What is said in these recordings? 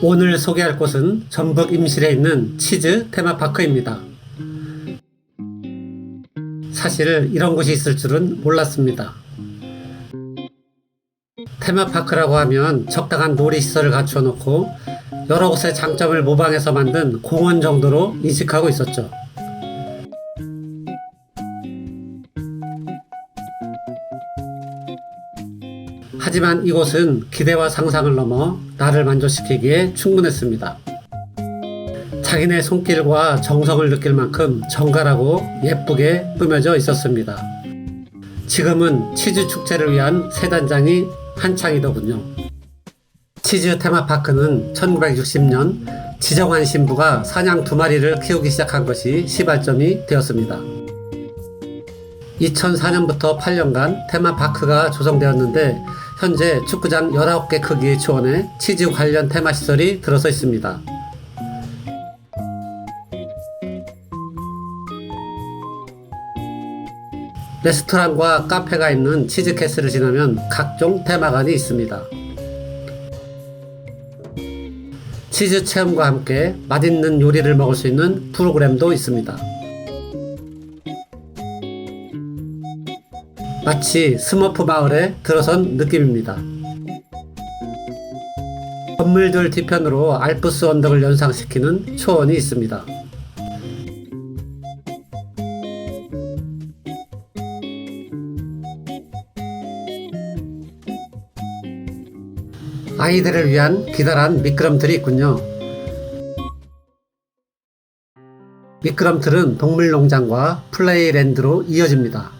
오늘 소개할 곳은 전북 임실에 있는 치즈 테마파크입니다. 사실 이런 곳이 있을 줄은 몰랐습니다. 테마파크라고 하면 적당한 놀이시설을 갖춰 놓고 여러 곳의 장점을 모방해서 만든 공원 정도로 인식하고 있었죠. 하지만 이곳은 기대와 상상을 넘어 나를 만족시키기에 충분했습니다. 자기네 손길과 정성을 느낄 만큼 정갈하고 예쁘게 꾸며져 있었습니다. 지금은 치즈 축제를 위한 새 단장이 한창이더군요. 치즈 테마파크는 1960년 지정환 신부가 사냥 두 마리를 키우기 시작한 것이 시발점이 되었습니다. 2004년부터 8년간 테마파크가 조성되었는데 현재 축구장 19개 크기의 초원에 치즈 관련 테마시설이 들어서 있습니다. 레스토랑과 카페가 있는 치즈캐슬을 지나면 각종 테마관이 있습니다. 치즈 체험과 함께 맛있는 요리를 먹을 수 있는 프로그램도 있습니다. 마치 스머프 마을에 들어선 느낌입니다. 건물들 뒤편으로 알프스 언덕을 연상시키는 초원이 있습니다. 아이들을 위한 기다란 미끄럼틀이 있군요. 미끄럼틀은 동물농장과 플레이랜드로 이어집니다.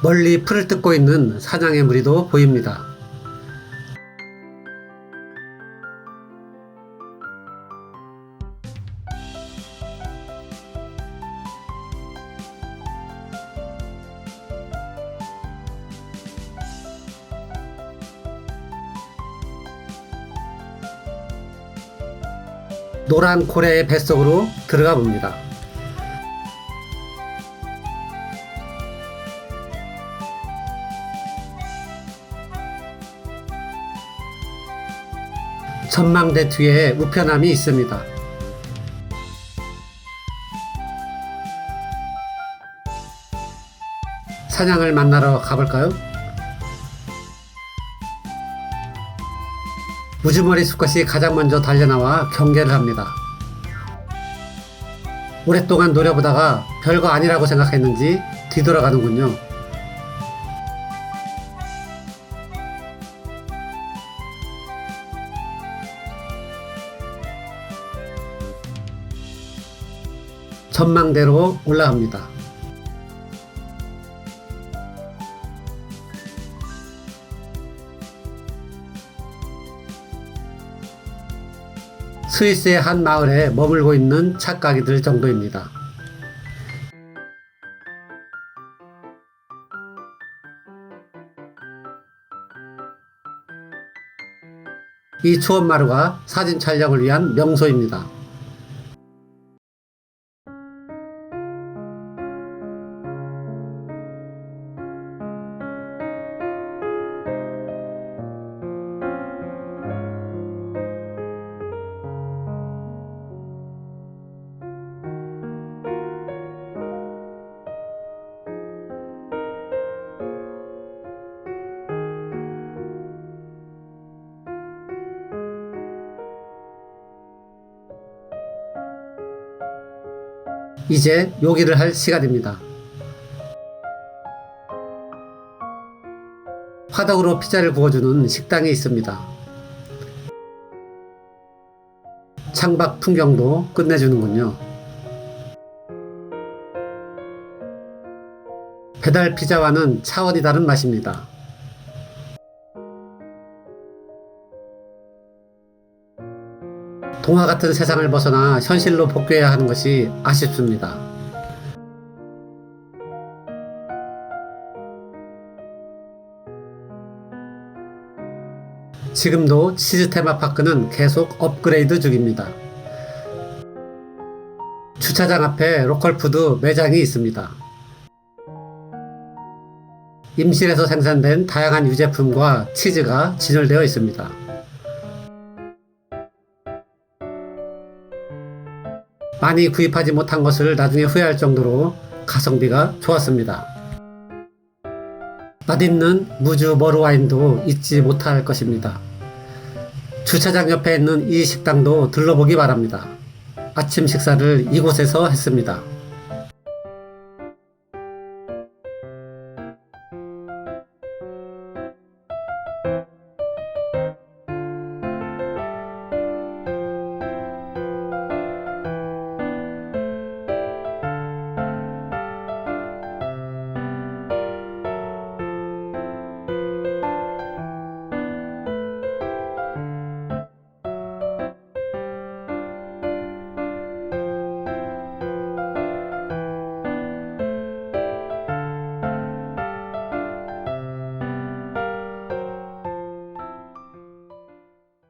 멀리 풀을 뜯고 있는 사냥의 무리도 보입니다. 노란 고래의 뱃속으로 들어가 봅니다. 전망대 뒤에 우편함이 있습니다. 사냥을 만나러 가볼까요? 우주머리 수컷이 가장 먼저 달려나와 경계를 합니다. 오랫동안 노려보다가 별거 아니라고 생각했는지 뒤돌아가는군요. 전망대로 올라갑니다. 스위스의 한 마을에 머물고 있는 착각이들 정도입니다. 이 추원마루가 사진 촬영을 위한 명소입니다. 이제 요기를 할 시간입니다. 화덕으로 피자를 구워주는 식당이 있습니다. 창밖 풍경도 끝내주는군요. 배달 피자와는 차원이 다른 맛입니다. 동화 같은 세상을 벗어나 현실로 복귀해야 하는 것이 아쉽습니다. 지금도 치즈 테마파크는 계속 업그레이드 중입니다. 주차장 앞에 로컬 푸드 매장이 있습니다. 임실에서 생산된 다양한 유제품과 치즈가 진열되어 있습니다. 많이 구입하지 못한 것을 나중에 후회할 정도로 가성비가 좋았습니다. 맛있는 무주 머루와인도 잊지 못할 것입니다. 주차장 옆에 있는 이 식당도 들러보기 바랍니다. 아침 식사를 이곳에서 했습니다.